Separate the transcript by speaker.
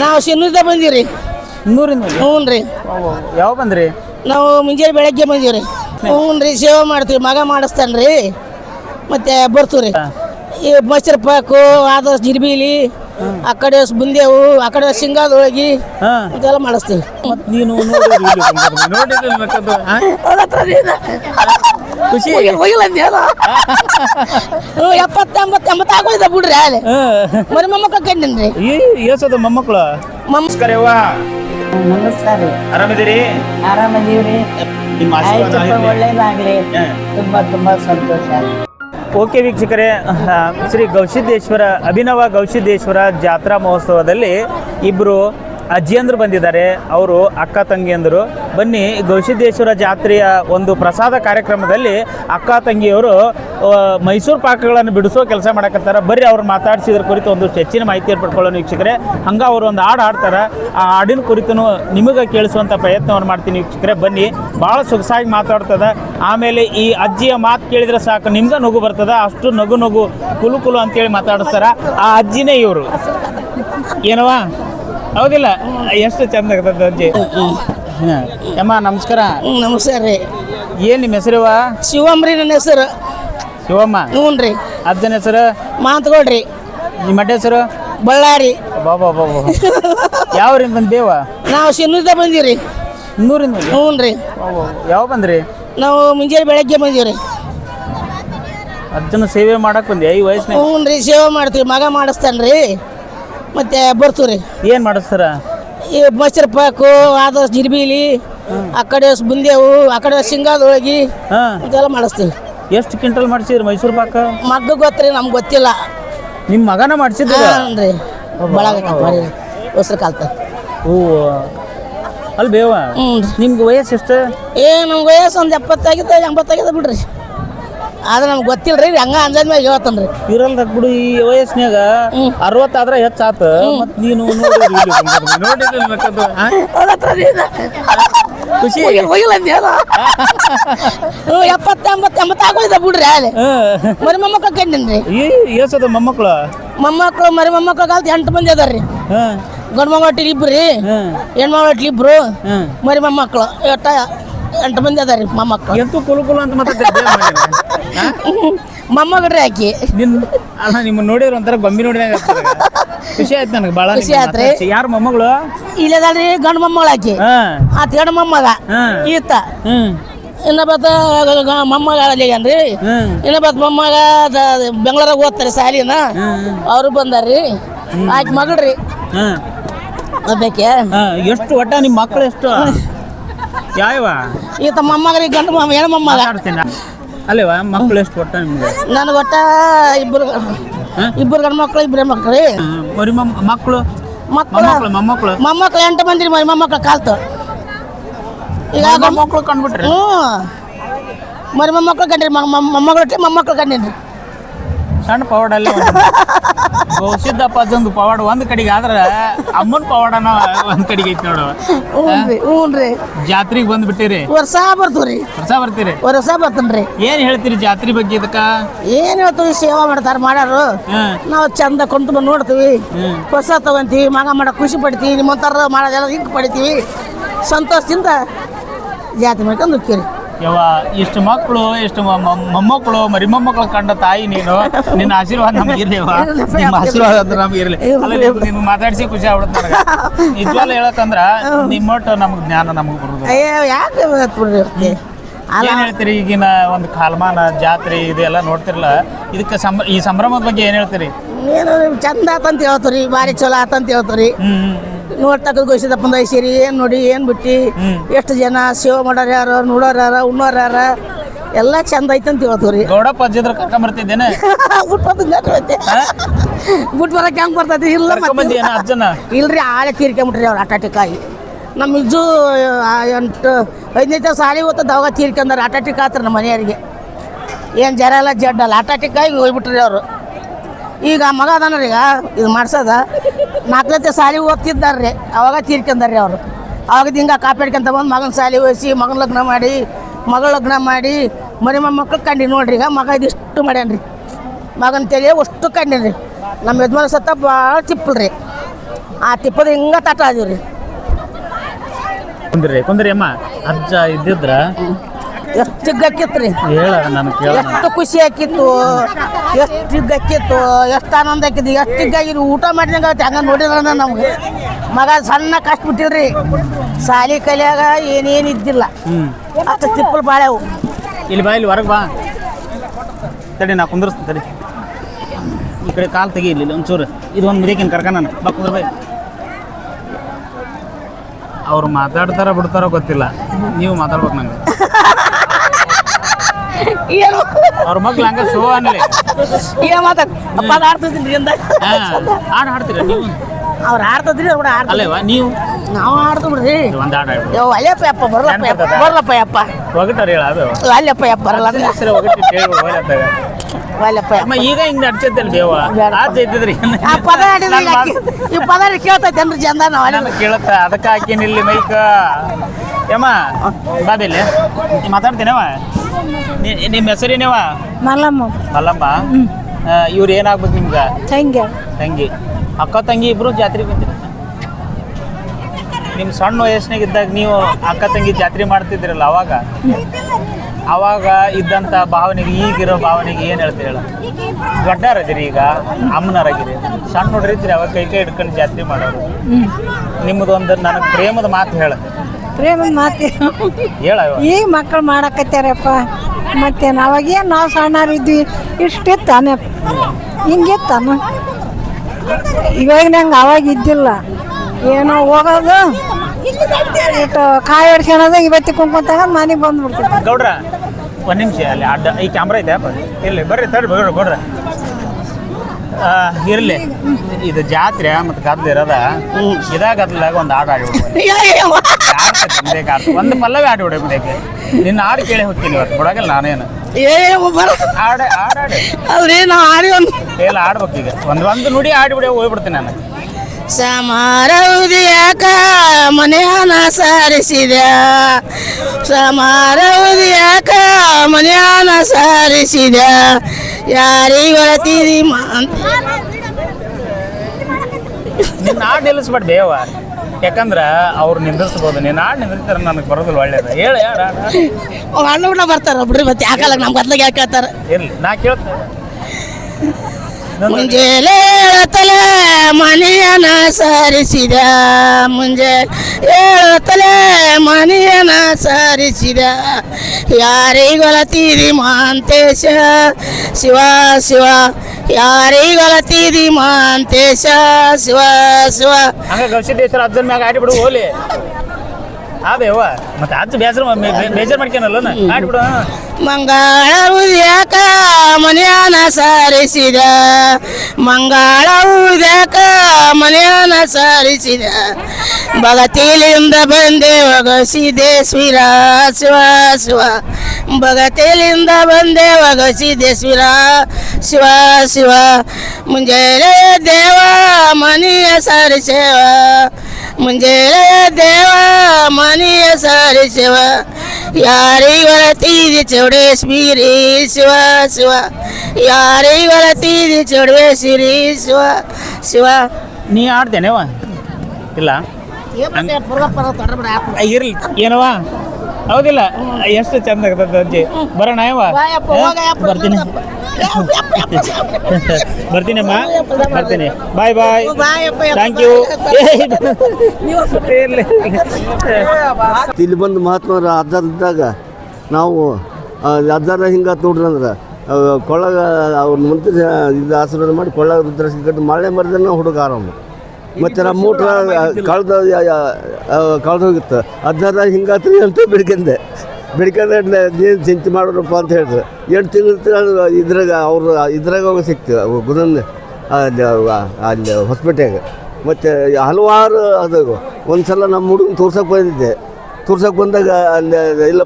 Speaker 1: ನಾವು ಸಿನ್ನೂರ್ದ ಬಂದಿವ್ರಿ.
Speaker 2: ನೂರಿಂದ
Speaker 1: ಹ್ಞೂ ರೀ
Speaker 2: ಯಾವ ಬಂದ್ರಿ?
Speaker 1: ನಾವು ಮುಂಜಾನೆ ಬೆಳಗ್ಗೆ ರೀ ಹ್ಞೂ ರೀ ಸೇವೆ ಮಾಡ್ತೀವಿ ಮಗ ಮಾಡಿಸ್ತಾನ್ರಿ. ಮತ್ತೆ ಬರ್ತೀವಿ ರೀ ಈ ಮೊಸರು ಪಾಕು ಆದ ಜಿರ್ಬಿಲಿ ಆ ಕಡೆ ಬುಂದೇವು ಆ ಕಡೆ ಶೇಂಗಾದೊಳಗಿ
Speaker 2: ಹಾ.
Speaker 1: ಇದೆಲ್ಲ ಮಾಡಿಸ್ತೀವಿ.
Speaker 2: ನೀನು ಖುಷಿ
Speaker 1: ಹೋಗಿಲ್ಲ ಅಂತ ಹ್ಞೂ ಎಂಬತ್ತ ಎಂಬತ್ತ ಎಂಬತ್ತು ಆಗೋಯ್ದ ಬಿಡ್ರಿ ಅಲ್ಲಿ. ಮರಿ ಮೊಮ್ಮಕ್ಕ ಕಂಡಿನ್ರಿ
Speaker 2: ಏಸದ ಮೊಮ್ಮಕ್ಕಳು? ನಮಸ್ಕಾರ ಯವ್ವ.
Speaker 3: ನಮಸ್ಕಾರ. ರೀ
Speaker 2: ಆರಾಮಿದ್ದೀರಿ?
Speaker 3: ಆರಾಮದೀವ್ರಿ
Speaker 2: ನಿಮ್ಮ ಆಶೀರ್ವಾದ ಇರ್ಲಿ.
Speaker 3: ಒಳ್ಳೇದಾಗ್ಲಿ.
Speaker 2: ಹಾ.
Speaker 3: ತುಂಬಾ ತುಂಬಾ ಸಂತೋಷ.
Speaker 2: ಓಕೆ ವೀಕ್ಷಕರೇ ಆ, ಶ್ರೀ ಗೌಸಿದ್ದೇಶ್ವರ ಅಭಿನವ ಗೌಸಿದ್ದೇಶ್ವರ ಜಾತ್ರಾ ಮಹೋತ್ಸವದಲ್ಲಿ ಇಬ್ಬರು ಅಜ್ಜಿಯಂದ್ರು ಬಂದಿದ್ದಾರೆ, ಅವರು ಅಕ್ಕ ತಂಗಿಯಂದರು ಬನ್ನಿ, ಗವಿಸಿದ್ದೇಶ್ವರ ಜಾತ್ರೆಯ ಒಂದು ಪ್ರಸಾದ ಕಾರ್ಯಕ್ರಮದಲ್ಲಿ ಅಕ್ಕ ತಂಗಿಯವರು ಮೈಸೂರು ಪಾಕಗಳನ್ನು ಬಿಡಿಸೋ ಕೆಲಸ ಮಾಡಕತ್ತಾರ. ಬರ್ರಿ, ಅವ್ರು ಮಾತಾಡಿಸಿದ್ರ ಕುರಿತು ಒಂದು ಹೆಚ್ಚಿನ ಮಾಹಿತಿ ಪಡ್ಕೊಳ್ಳೋಣ ವೀಕ್ಷಕರೇ. ಹಂಗೆ ಅವರು ಒಂದು ಹಾಡು ಹಾಡ್ತಾರೆ. ಆ ಹಾಡಿನ ಕುರಿತು ನಿಮಗೆ ಕೇಳಿಸುವಂಥ ಪ್ರಯತ್ನವನ್ನು ಮಾಡ್ತೀನಿ ವೀಕ್ಷಕರೇ. ಬನ್ನಿ, ಭಾಳ ಸೊಗಸಾಗಿ ಮಾತಾಡ್ತದೆ. ಆಮೇಲೆ ಈ ಅಜ್ಜಿಯ ಮಾತು ಕೇಳಿದ್ರೆ ಸಾಕು, ನಿಮ್ಗೆ ನಗು ಬರ್ತದೆ. ಅಷ್ಟು ನಗು ನಗು, ಕುಲು ಕುಲು ಅಂತೇಳಿ ಮಾತಾಡಿಸ್ತಾರ. ಆ ಅಜ್ಜಿನೇ ಇವರು. ಏನವ ಹೌದಿಲ್ಲ? ಎಷ್ಟು ಚಂದ ಆಗ್ತದೆ ಅಜ್ಜಿ? ಹ್ಮ್. ಅಮ್ಮ ನಮಸ್ಕಾರ.
Speaker 1: ನಮಸ್ಕಾರ ರೀ.
Speaker 2: ಏನು ನಿಮ್ಮ ಹೆಸರುವ
Speaker 1: ಶಿವಮ್ರಿ ನನ್ನ ಹೆಸರು.
Speaker 2: ಶಿವಮ್ಮ?
Speaker 1: ಹ್ಞೂ ರೀ.
Speaker 2: ಅಜ್ಜನ ಹೆಸರು?
Speaker 1: ಮಾತ್ಕೊಳ್ರಿ
Speaker 2: ನಿಮ್ಮ ಅಡ್ಡ ಹೆಸರು?
Speaker 1: ಬಳ್ಳಾರಿ.
Speaker 2: ಬಾಬಾ ಬಾಬಾ ಯಾವ್ರಿಂದ ಬಂದೇವ?
Speaker 1: ನಾವು ಸಿನ್ನೂರ್ದ ಬಂದೀವಿ
Speaker 2: ನೂರಿಂದ ಬಂದ್ರಿ?
Speaker 1: ಹ್ಞೂ ರೀ.
Speaker 2: ಯಾವ ಬಂದ್ರಿ?
Speaker 1: ನಾವು ಮುಂಜಾನೆ ಬೆಳಗ್ಗೆ ರೀ.
Speaker 2: ಅಜ್ಜನ ಸೇವೆ ಮಾಡಕ್ ಬಂದೆ ಈ ವಯಸ್ಸಿನಾಗ?
Speaker 1: ಹ್ಞೂ ರೀ ಸೇವೆ ಮಾಡ್ತೀವಿ. ಮಗ ಮಾಡಿಸ್ತಾನ್ರಿ. ಮತ್ತೆ ಬರ್ತೀವಿ ರೀ.
Speaker 2: ಏನ್ ಮಾಡಿಸ್ತಾರ?
Speaker 1: ಈ ಮೈಸೂರು ಪಾಕು ಆದ ಜಿರ್ಬಿಲಿ ಆ ಕಡೆ ಬುಂದೇವು ಆ ಕಡೆ ಶೇಂಗಾದೊಳಗಿ
Speaker 2: ಹಾಂ.
Speaker 1: ಇದೆಲ್ಲ ಮಾಡಿಸ್ತೀವಿ.
Speaker 2: ಎಷ್ಟು ಕ್ವಿಂಟಲ್ ಮಾಡಿಸಿದ್ರಿ ಮೈಸೂರು ಪಾಕ?
Speaker 1: ಮಗ್ಗ ಗೊತ್ತ್ರಿ ನಮ್ಗೆ ಗೊತ್ತಿಲ್ಲ.
Speaker 2: ನಿಮ್ಮ ಮಗನ ಮಾಡಿಸಿದ್ರಿ?
Speaker 1: ರೀ ಬಳಗ ಕಾಲ್ತ.
Speaker 2: ಹೂ. ಅಲ್ಲಿ ಬೇವ
Speaker 1: ಹ್ಞೂ
Speaker 2: ನಿಮ್ಗೆ ವಯಸ್ಸು ಎಷ್ಟು?
Speaker 1: ಏ ನಮ್ಗೆ ವಯಸ್ಸು ಒಂದು ಎಪ್ಪತ್ತಾಗಿದ್ದ ಎಂಬತ್ತಾಗಿದ್ದ ಬಿಡ್ರಿ. ಆದ್ರೆ ನಮ್ಗೆ ಗೊತ್ತಿಲ್ಲ ರೀ ಹಂಗ ಅಂಜಾದ ಮ್ಯಾಗ ಹೇಳ್ತಾನೆ ರೀ.
Speaker 2: ಇರಲ್ ಬಿಡು ಈ ವಯಸ್ಸಿನಾಗ ಅರವತ್ತಾದ್ರ ಹೆಚ್ಚಾತ. ಮತ್ ನೀನು ನೋಡಿರಿ ಇಲ್ಲಿ ಬಂದಿರಿ. ನೋಡಿದ್ದಿಲ್ಲ ಮತ್ತದು, ಆ? ಖುಷಿ.
Speaker 1: ಹೋಗಿಲ್ಲ ಅಂದ್ಯಾಲ ಹ್ಞೂ ಎಪ್ಪತ್ತು ಎಂಬತ್ತು ಎಂಬತ್ತು ಆಗೋಯ್ತ ಬಿಡ್ರಿ ಅಲ್ಲಿ.
Speaker 2: ಹಾ.
Speaker 1: ಮರಿ ಮೊಮ್ಮಕ್ಕ ಕಂಡಿನ್ರಿ
Speaker 2: ಈ ಏಸದ ಮೊಮ್ಮಕ್ಕಳು
Speaker 1: ಮೊಮ್ಮಕ್ಕಳು ಮರಿ ಮೊಮ್ಮಕ್ಕಳು ಕಾಲ್ತು ಎಂಟು ಮಂದಿ ಅದಾರ ರೀ
Speaker 2: ಹಾ.
Speaker 1: ಗಂಡು ಮೊಮ್ಮಟ್ಟಿಲಿ ಇಬ್ರು ರೀ.
Speaker 2: ಹಾ.
Speaker 1: ಹೆಣ್ಣು ಇಬ್ರು.
Speaker 2: ಹಾ.
Speaker 1: ಮರಿ ಮೊಮ್ಮಕ್ಕಳು ಎಟ್ಟ ಎಂಟು ಮಂದಿ ಅದಾರಿ ರೀ ಮೊಮ್ಮಕ್ಕಳು.
Speaker 2: ಎಂತೂ ಕುಲು ಕುಲು ಅಂತ ಮಾತಾಡ್ತಾರೆ
Speaker 1: ಹಾಕಿ ಆಕಿ.
Speaker 2: ನಿನ್ ಅಲ್ಲ ನಿಮ್ಮ ನೋಡಿದ್ರ ಒಂಥರ ಗೊಂಬಿ ನೋಡಿದಾಗ. ಖುಷಿ ಆಯ್ತು ನನಗೆ ಭಾಳ
Speaker 1: ಖುಷಿ ಆತ್ರಿ.
Speaker 2: ಯಾರು ಮೊಮ್ಮಗಳು?
Speaker 1: ಇಲ್ಲದಾಳ್ರಿ ಗಂಡು ಮೊಮ್ಮಗಳು ಆಕಿ. ಆತ ಹೆಣ್ಣು ಮೊಮ್ಮಗ. ಈತ.
Speaker 2: ಹ್ಮ್.
Speaker 1: ಇನ್ನ ಬತ್ತ ಗ- ಮೊಮ್ಮಗ ಅಲ್ಲಿಗನ್ರಿ
Speaker 2: ಹ್ಮ್
Speaker 1: ಇನ್ನ ಬತ್ ಮೊಮ್ಮಗ ಬೆಂಗಳೂರಾಗ ಓದ್ತಾರೆ ಸಾಲಿನ. ಅವರು ಬಂದಾರ್ರಿ. ಆಯ್ತು ಮಗಳ್ರಿ. ಅದಕ್ಕೆ.
Speaker 2: ಎಷ್ಟು ಒಟ್ಟ ನಿಮ್ಮ ಮಕ್ಕಳು ಎಷ್ಟು? ಯಾವ
Speaker 1: ಈತ ಮೊಮ್ಮಗರಿ ಗಂಡು ಮೊಮ್ಮ ಹೆಣ್ಣು ಮೊಮ್ಮಗ.
Speaker 2: ಮಾತಾಡ್ತೀನಿ? ಅಲ್ಲಿವ ಮಕ್ಕಳು ಎಷ್ಟು ಕೊಟ್ಟ ನಿಮ್ಗೆ?
Speaker 1: ನನಗೆ ಒಟ್ಟ ಇಬ್ಬರು ಇಬ್ಬರು ಗಂಡು ಮಕ್ಕಳು ಇಬ್ಬರೇ ಮಕ್ಕಳು ರೀ.
Speaker 2: ಮರಿ ಮಕ್ಕಳು
Speaker 1: ಮಕ್ಕಳು
Speaker 2: ಮೊಮ್ಮಕ್ಕಳು ಮೊಮ್ಮಕ್ಕಳು
Speaker 1: ಎಂಟು ಮಂದಿ ಮರಿ ಮೊಮ್ಮಕ್ಕಳು ಕಾಲ್ತು. ಈಗ
Speaker 2: ಮೊಮ್ಮಕ್ಕಳು ಕಂಡ್ಬಿಟ್ರಿ?
Speaker 1: ಹ್ಞೂ. ಮರಿ ಮೊಮ್ಮಕ್ಕಳು ಕಂಡ್ರಿ ಮೊಮ್ಮಗಳು ಮೊಮ್ಮಕ್ಕಳು ಕಂಡೀನಿ.
Speaker 2: ಸಣ್ಣ ಪವಾಡ ಅಲ್ಲೇ ಸಿದ್ದಪ್ಪ ಅದೊಂದು ಪವಾಡ ಒಂದ್ ಕಡೆಗೆ ಆದ್ರ ಅಮ್ಮನ ಪವಾಡನ ಒಂದ್ ಕಡೆಗೆ ಐತಿ ನೋಡು.
Speaker 1: ಹ್ಞೂ ರೀ ಹ್ಞೂ ರೀ
Speaker 2: ಜಾತ್ರೆಗೆ ಬಂದ್ಬಿಟ್ಟಿರಿ
Speaker 1: ವರ್ಷ ಬರ್ತೀವ್ರಿ
Speaker 2: ವರ್ಷ ಬರ್ತೀರಿ?
Speaker 1: ವರ್ಷ ಬರ್ತೀನಿ ರೀ.
Speaker 2: ಏನ್ ಹೇಳ್ತೀರಿ ಜಾತ್ರೆ ಬಗ್ಗೆ ಇದಕ್ಕ?
Speaker 1: ಏನ್ ಹೇಳ್ತೀವಿ ಸೇವಾ ಮಾಡ್ತಾರ
Speaker 2: ಮಾಡ್ಯಾರು.
Speaker 1: ನಾವು ಚಂದ ಕುಂತು ಬಂದು ನೋಡ್ತೀವಿ. ಹೊಸ ತಗೊಂತೀವಿ ಮಗ ಮಾಡ ಖುಷಿ ಪಡ್ತೀವಿ ನಿಮ್ಮಂತಾರ ಮಾಡೋದೆಲ್ಲ ಹಿಂಗ್ ಪಡಿತೀವಿ. ಸಂತೋಷದಿಂದ ಜಾತ್ರೆ ಮಾಡ್ಕೊಂಡು ಹೋಗ್ತೀವಿ
Speaker 2: ಯವ್ವ ಇಷ್ಟು ಮಕ್ಕಳು ಇಷ್ಟು ಮೊಮ್ಮಕ್ಕಳು ಮರಿ ಮೊಮ್ಮಕ್ಕಳು ಕಂಡ ತಾಯಿ ನೀನು. ನಿನ್ನ ಆಶೀರ್ವಾದ ನಮ್ಗೆ ಇರ್ಲಿವ ನಿಮ್ಮ ಆಶೀರ್ವಾದ ಅಂದ್ರೆ ನಮ್ಗೆ ಇರಲಿ. ಅಲ್ಲ ನಿಮ್ಗೆ ಮಾತಾಡ್ಸಿ ಖುಷಿ ಆಗ್ಬಿಡುತ್ತೆ ನನಗೆ. ನಿಜವಾಗ್ಲೂ ಹೇಳಕ್ಕಂದ್ರ ನಿಮ್ಮೊಟ್ಟು ನಮ್ಗೆ ಜ್ಞಾನ ನಮಗೆ ಬರುದು.
Speaker 1: ಯಾಕೆ?
Speaker 2: ಏನ್ ಹೇಳ್ತೀರಿ ಈಗಿನ ಒಂದು ಕಾಲಮಾನ ಜಾತ್ರೆ ಇದೆಲ್ಲ ನೋಡ್ತಿರಲ್ಲ ಇದಕ್ಕೆ ಸಂಭ್ರ ಈ ಸಂಭ್ರಮದ ಬಗ್ಗೆ ಏನ್ ಹೇಳ್ತೀರಿ?
Speaker 1: ಚಂದ ಆತಂತ ಹೇಳ್ತೀರಿ ಭಾರಿ ಚಲೋ ಆತಂತ ಹೇಳ್ತೀರಿ. ನೋಡ್ತಕ್ಕ ಗೋಸಿದಪ್ಪಂದ ಐಸಿರಿ ಏನು ನೋಡಿ ಏನು ಬಿಟ್ಟಿ? ಎಷ್ಟು ಜನ ಸೇವೆ ಮಾಡೋರು ಯಾರು ನೋಡೋರು ಯಾರ ಉಣ್ಣೋರು ಯಾರ? ಎಲ್ಲ ಚಂದ ಐತಂತ ಹೇಳ್ತೀವಿ
Speaker 2: ಗೌಡಪ್ಪ ಅಜ್ಜಿದ್ರ ಕರ್ಕೊಂಬರ್ತಿದ್ದೇನೆ
Speaker 1: ಬಿಟ್ಟು ಬರ್ತೈತೆ ಬಿಟ್ಟು ಬರಕ್ ಹೆಂಗ್ ಬರ್ತೈತಿ? ಇಲ್ಲ ಮತ್ತೆ.
Speaker 2: ಏನ ಅಜ್ಜನ?
Speaker 1: ಇಲ್ರಿ ಆಳೆ ತೀರ್ಕೊಂಬಿಟ್ರಿ ಅವ್ರು ಆಟಾಟಿಕಾಯಿ. ನಮ್ಮ ಇಜ್ಜು ಆ, ಎಂಟು ಐದನೇ ಸಾಲಿ ಹೊತ್ತದ ಅವಾಗ ತೀರ್ಕೊಂಡಾರ ಆಟಾಟಿಕ ಆತ್ರ ನಮ್ಮ ಮನೆಯವರಿಗೆ. ಏನು ಜರ ಎಲ್ಲ ಜಡ್ಡಲ್ಲ ಆಟಾಟಿಕಾಯಿ ಹೋಗ್ಬಿಟ್ರಿ ಅವರು. ಈಗ ಮಗ ಅದಾನ ಈಗ ಇದು ಮಾಡ್ಸೋದ. ನಾಲ್ಕೈತೆ ಸಾಲಿ ಓದ್ತಿದ್ದಾರ್ರಿ. ಅವಾಗ ತೀರ್ಕೊಂಡಾರ್ರಿ ಅವರು. ಅವಾಗ ಹಿಂಗೆ ಕಾಪಾಡ್ಕೊಂತ ಬಂದು ಮಗನ ಸಾಲಿ ಓದಿಸಿ ಮಗನ ಲಗ್ನ ಮಾಡಿ ಮಗಳ ಲಗ್ನ ಮಾಡಿ ಮರಿ ಮೊಮ್ಮಕ್ಳು ಕಂಡಿ ನೋಡ್ರಿ ಈಗ ಮಗ ಇದಿಷ್ಟು ಮಾಡ್ಯಾನ್ರಿ. ಮಗನ ತಲೆ ಅಷ್ಟು ರೀ ನಮ್ಮ ಯಜಮಾನ ಸತ್ತ ಭಾಳ ಚಿಪ್ಪಲ್ರಿ ಆ ತಿಪ್ಪದ ಹಿಂಗೆ ತಾಟ ಅದೀವಿ ರೀ
Speaker 2: ಕುಂದ್ರಿ ಕುಂದ್ರಿ ಅಮ್ಮ. ಅಜ್ಜ ಇದ್ದಿದ್ರ
Speaker 1: ಎಷ್ಟು ಜಿಗ್ಗಾಕಿತ್ತು ರೀ
Speaker 2: ಹೇಳ ನನಗೆ ಕೇಳ.
Speaker 1: ಎಷ್ಟು ಖುಷಿ ಆಕಿತ್ತು. ಎಷ್ಟು ಜಿಗ್ಗಾಕಿತ್ತು. ಎಷ್ಟು ಆನಂದ ಆಕಿತ್ತು. ಎಷ್ಟು ಜಿಗ್ಗಾಗಿ ಊಟ ಮಾಡಿದಂಗೆ ಹಂಗ ನೋಡಿದ್ರೆ ನಮ್ಗೆ. ಮಗ ಸಣ್ಣ ಕಷ್ಟ ಬಿಟ್ಟಿಲ್ರಿ. ಸಾಲಿ ಕಲಿಯಾಗ ಏನೇನು ಇದ್ದಿಲ್ಲ. ಅಷ್ಟು ತಿಪ್ಪಲು ಬಾಳೆವು
Speaker 2: ಇಲ್ಲಿ ಬಾ ಇಲ್ಲಿ ಹೊರಗೆ ಬಾ. ತಡಿ ನಾ ಕುಂದ್ರಸ್ತೀನಿ ತಡಿ. ಈ ಕಡೆ ಕಾಲು ತೆಗಿ ಇಲ್ಲಿ ಒಂಚೂರು. ಇದು ಒಂದು ಮುದಿಕಿನ ಕರ್ಕ ನಾನು. ಬಾ ಕುಂದ್ರ ಬೈ ಅವ್ರು ಮಾತಾಡ್ತಾರ ಬಿಡ್ತಾರೋ ಗೊತ್ತಿಲ್ಲ. ನೀವು ಮಾತಾಡ್ಬೇಕು ನಂಗೆ.
Speaker 1: ಏನು
Speaker 2: ಅವ್ರ ಮಕ್ಳು ಹಂಗ ಶೋ ಅನ್ಲಿ
Speaker 1: ಏನು ಮಾತಾಡ ಪದ ಆಡ್ತಿದ್ರಿ ಅಂದ
Speaker 2: ಹಾಡು ಹಾಡ್ತೀರ ನೀವು?
Speaker 1: ಅವ್ರು ಆಡ್ತದ್ರಿ ಅವ್ರು ಆಡ್ತಾರೆ
Speaker 2: ಅಲ್ಲೇವಾ ನೀವು?
Speaker 1: ನಾವು ಆಡ್ತೀವ್ರಿ
Speaker 2: ಒಂದು ಹಾಡು
Speaker 1: ಯೋ ಅಲ್ಲಪ್ಪ ಯಪ್ಪ ಬರಲಪ್ಪ ಯಪ್ಪ ಬರಲಪ್ಪ ಯಪ್ಪ.
Speaker 2: ಒಗಟಾರ ಹೇಳ ಅದು.
Speaker 1: ಅಲ್ಲಪ್ಪ ಯಪ್ಪ ಬರಲ್ಲ.
Speaker 2: ಹೆಸರು ಒಗಟ್ಟು ಹೇಳ್ಬಿಡು ಅಮ್ಮ ಈಗ ಹಿಂಗೆ ನಡ್ಸೈತಲ್ಲ ಬೇವ? ಇದ್ದಿದ್ರಿ
Speaker 1: ಆ ಪದ ಆಡಿದ್ರೆ ಈ ಪದ ಕೇಳ್ತೈತೇನ್ರಿ ಜನ
Speaker 2: ನಾನು ಕೇಳತ್ತ ಅದಕ್ಕೆ ಹಾಕಿನ ಇಲ್ಲಿ ಮೈಕ. ಯಮ್ಮ ಬಾಬಿಲ್ಲಿ ಮಾತಾಡ್ತೀನವ? ನಿಮ್ಮ ಹೆಸರೇನವ?
Speaker 4: ಮಲ್ಲಮ್ಮ.
Speaker 2: ಮಲ್ಲಮ್ಮ? ಇವ್ರು ಏನಾಗ್ಬೇಕು ನಿಮ್ಗೆ?
Speaker 4: ತಂಗಿ.
Speaker 2: ತಂಗಿ. ಅಕ್ಕ ತಂಗಿ ಇಬ್ರು ಜಾತ್ರೆಗೆ ಬಂದಿರಿ. ನಿಮ್ಮ ಸಣ್ಣ ವಯಸ್ಸಿನಾಗ ಇದ್ದಾಗ ನೀವು ಅಕ್ಕ ತಂಗಿ ಜಾತ್ರೆ ಮಾಡ್ತಿದ್ರಲ್ಲ ಅವಾಗ? ಅವಾಗ ಇದ್ದಂಥ ಭಾವನೆಗೆ ಈಗಿರೋ ಭಾವನೆಗೆ ಏನು ಹೇಳ್ತೀರಿ ಹೇಳ? ದೊಡ್ಡರಾಗಿರಿ ಈಗ ಅಮ್ಮನರಾಗಿರಿ ಸಣ್ಣ ನೋಡ್ರಿದ್ರಿ ಅವಾಗ ಕೈ ಕೈ ಹಿಡ್ಕೊಂಡು ಜಾತ್ರೆ ಮಾಡೋರು. ನಿಮ್ಮದೊಂದು ನನಗೆ ಪ್ರೇಮದ ಮಾತು ಹೇಳ.
Speaker 4: ಪ್ರೇಮದ ಮಾತು?
Speaker 2: ಹೇಳ
Speaker 4: ಈಗ ಮಕ್ಕಳು ಮಾಡಕತ್ತಾರಪ್ಪ ಮತ್ತೇನು ಅವಾಗೇನು ನಾವು ಸಣ್ಣರಿದ್ವಿ ಇಷ್ಟಿತ್ತಾನೆ. ಹಿಂಗಿತ್ತಾನ? ಇವಾಗ ನಂಗೆ ಅವಾಗ ಇದ್ದಿಲ್ಲ. ಏನೋ ಹೋಗೋದು. ಇಟ್ಟು ಕಾಯಿ ಹೊಡ್ಸ್ಕೊಳೋದು ಇವತ್ತಿ ಕುಂಕುಮ ತಗೊಂಡು ಮನೆಗೆ ಬಂದ್ಬಿಡ್ತೀವಿ.
Speaker 2: ಗೌಡ್ರ ಒಂದು ನಿಮಿಷ ಅಲ್ಲಿ ಅಡ್ಡ ಈ ಕ್ಯಾಮ್ರಾ ಇದೆ ಇರಲಿ ಬರ್ರಿ ತರ್ರಿ ಗೌಡ್ರ ಗೌಡ್ರ. ಇರಲಿ. ಇದು ಜಾತ್ರೆ ಮತ್ತು ಗದ್ಲ ಇರೋದ. ಇದಾಗ ಗದ್ದಲಾಗ ಒಂದು ಹಾಡು ಆಡಿ ಒಂದು ಪಲ್ಲವಿ ಆಡಿ ಬಿಡಬೇಕು ನಿನ್ನ ಹಾಡು ಕೇಳಿ ಹೋಗ್ತೀನಿ ಇವತ್ತು ಬಿಡೋಗಿಲ್ಲ ನಾನೇನು.
Speaker 1: ಏ ಬರ.
Speaker 2: ಆಡ ಆಡಾಡಿ
Speaker 1: ಅವ್ರಿ ನಾವು ಆಡಿ ಒಂದು
Speaker 2: ಎಲ್ಲ ಆಡ್ಬೇಕು ಈಗ ಒಂದು ಒಂದು ನುಡಿ ಆಡಿಬಿಡಿ ಹೋಗ್ಬಿಡ್ತೀನಿ ನಾನು.
Speaker 1: ಸಮಾರೌದಿಯಾಕ ಮನೆಯನ ಸಾರಿಸಿದ. ಸಮಾರೌದಿಯಾಕ ಮನೆಯನ ಸಾರಿಸಿದ. ಯಾರಿಗೆ ಒಳತೀರಿ
Speaker 2: ನಿನ್ನ ಹಾಡು ನಿಲ್ಲಿಸ್ಬೇಡ ದೇವ ಯಾಕಂದ್ರೆ ಅವ್ರು ನಿಂದಿಸ್ಬೋದು ನೀನು ಹಾಡು ನಿಂದಿರ್ತಾರೆ ನನಗೆ ಬರೋದಿಲ್ಲ ಒಳ್ಳೇದು. ಹೇಳ ಯಾರು?
Speaker 1: ಅಣ್ಣ ಬಿಡ ಬರ್ತಾರ ಬಿಡ್ರಿ ಮತ್ತೆ ಯಾಕಲ್ಲ ನಮ್ಮ ಗದ್ಲಾಗ ಯಾಕೆ ಹೇಳ್ತಾರ
Speaker 2: ಇರ್ಲಿ ನಾ ಕೇಳ್ತೇನೆ.
Speaker 1: ಮುಂಜಾನೆ ಹೇಳತಲೆ ಮನೆಯನ ಸಾರಿಸಿದ. ಮುಂಜಾನೆ ಹೇಳತಲೆ ಮನೆಯನ ಸಾರಿಸಿದ. ಯಾರಿಗೊಲತೀರಿ ಮಾಂತೇಶ? ಶಿವ ಶಿವ. ಯಾರಿಗೊಲತೀರಿ ಮಾಂತೇಶ? ಶಿವ ಶಿವ.
Speaker 2: ಗವಿಸಿದ್ದೇಶ್ವರ ಅದನ್ನ ಮ್ಯಾಗ ಆಡಿಬಿಡು ಹೋಲಿ ಅದೇವ ಮತ್ತೆ ಅಜ್ಜ ಬೇಸರ ಬೇಜಾರು ಮಾಡ್ಕೊನಲ್ಲ ಆಡಿಬಿಡು
Speaker 1: ಮಂಗಳ ಉದ್ಯಾಕ ಮನೆಯನ ಸಾರಿಸಿದ. ಮಂಗಳ ಉದ್ಯಾಕ ಮನೆಯನ ಸಾರಿಸಿದ. ಭಗತಿಲಿಂದ ಬಂದೆ ಒಗಸಿದ್ದೇಶ್ವರ ಶಿವ ಶಿವ. ಭಗತಿಲಿಂದ ಬಂದೆ ಒಗಸಿದ್ದೇಶ್ವರ ಶಿವ ಶಿವ. ಮುಂಜಾನೆ ದೇವ ಮನೆಯ ಸಾರಿಸೇವ. ಮುಂಜಾನೆ ದೇವ ಮನೆಯ ಸಾರಿಸೇವ ಚೌಡೇ ಚೌಡೇಶ್ವರಿ ಶಿವ ಶಿವ ಯಾರಿಗೊಳತೀದಿ ಚೌಡೇಶ್ವರಿ ಶಿವ ಶಿವ.
Speaker 2: ನೀ ಆಡ್ತೇನೆವ ಇಲ್ಲ. ಆ, ಇರ್ಲಿ. ಏನವ ಹೌದಿಲ್ಲ. ಎಷ್ಟು ಚಂದ ಆಗ್ತದೆ ಅಜ್ಜಿ. ಬರೋಣ ಯವ್ವ? ಬರ್ತೀನಿ. ಬರ್ತೀನಮ್ಮ? ಬರ್ತೀನಿ. ಬಾಯ್ ಬಾಯ್ ಥ್ಯಾಂಕ್ ಯು ಇರಲಿ
Speaker 5: ಇಲ್ಲಿ ಬಂದು ಮಹಾತ್ಮರ ಅಜ್ಜಾರ್ ಇದ್ದಾಗ ನಾವು ಅಜ್ಜಾರ ಹಿಂಗೆ ನೋಡ್ರಿ ಅಂದ್ರೆ ಕೊಳ್ಳಗ ಅವ್ರ ಮಂತ್ರಿ ಇದು ಆಶೀರ್ವಾದ ಮಾಡಿ ಕೊಳ್ಳಗ ರುದ್ರಸಿ ಸಿಕ್ಕಟ್ಟು ಮಳೆ ಮರದನ್ನ ಹುಡುಗ ಆರಾಮ. ಮತ್ತು ನಮ್ಮ ಮೂಟ ಕಳ್ದ ಕಳ್ದು ಹೋಗಿತ್ತು. ಅಜ್ಜಾರ ಹಿಂಗಾತ್ರಿ ಅಂತ ಬೆಳ್ಕಂಡೆ ಬೆಳ್ಕಂಡೆ ಏನು ಚಿಂತೆ ಮಾಡೋರಪ್ಪ ಅಂತ ಹೇಳಿದ್ರು. ಎಂಟು ತಿಂಗಳು ಇದ್ರಾಗ ಅವ್ರು ಇದ್ರಾಗ ಹೋಗಿ ಸಿಕ್ತು ಗುದನ್ ಅಲ್ಲಿ ಅಲ್ಲಿ ಹೊಸಪೇಟೆಗೆ ಮತ್ತು ಹಲವಾರು ಅದು ಒಂದು ಸಲ ನಮ್ಮ ಹುಡುಗನ ತೋರ್ಸೋಕೆ ಬಂದಿದ್ದೆ. ತೋರ್ಸೋಕೆ ಬಂದಾಗ ಅಲ್ಲಿ ಇಲ್ಲ